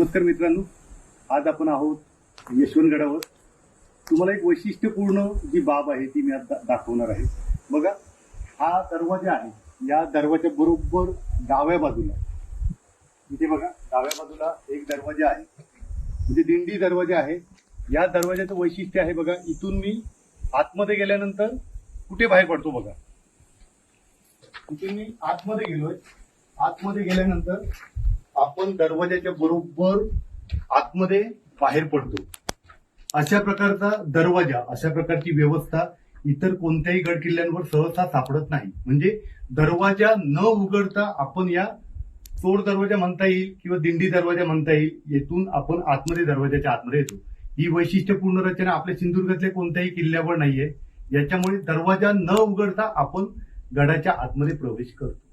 नमस्कार मित्रांनो. आज आपण आहोत यशवंतगडावर. तुम्हाला एक वैशिष्ट्यपूर्ण जी बाब आहे ती मी आज दाखवणार आहे. बघा हा दरवाजा आहे. या दरवाजा बरोबर डाव्या बाजूला. इथे बघा डाव्या बाजूला एक दरवाजा आहे. म्हणजे दिंडी दरवाजा आहे. या दरवाजाचं वैशिष्ट्य आहे बघा इथून मी आतमध्ये गेल्यानंतर कुठे बाहेर पडतो बघा. इथून मी आतमध्ये गेलोय. आतमध्ये गेल्यानंतर आपण दरवाजाच्या बरोबर आतमध्ये बाहेर पडतो. अशा प्रकारचा दरवाजा अशा प्रकारची व्यवस्था इतर कोणत्याही गड किल्ल्यांवर सहसा सापडत नाही. म्हणजे दरवाजा न उघडता आपण या चोर दरवाजा म्हणता येईल किंवा दिंडी दरवाजा म्हणता येईल येथून आपण आतमध्ये दरवाजाच्या आतमध्ये येतो. ही वैशिष्ट्यपूर्ण रचना आपल्या सिंधुदुर्गातल्या कोणत्याही किल्ल्यावर नाहीये. याच्यामुळे दरवाजा न उघडता आपण गडाच्या आतमध्ये प्रवेश करतो.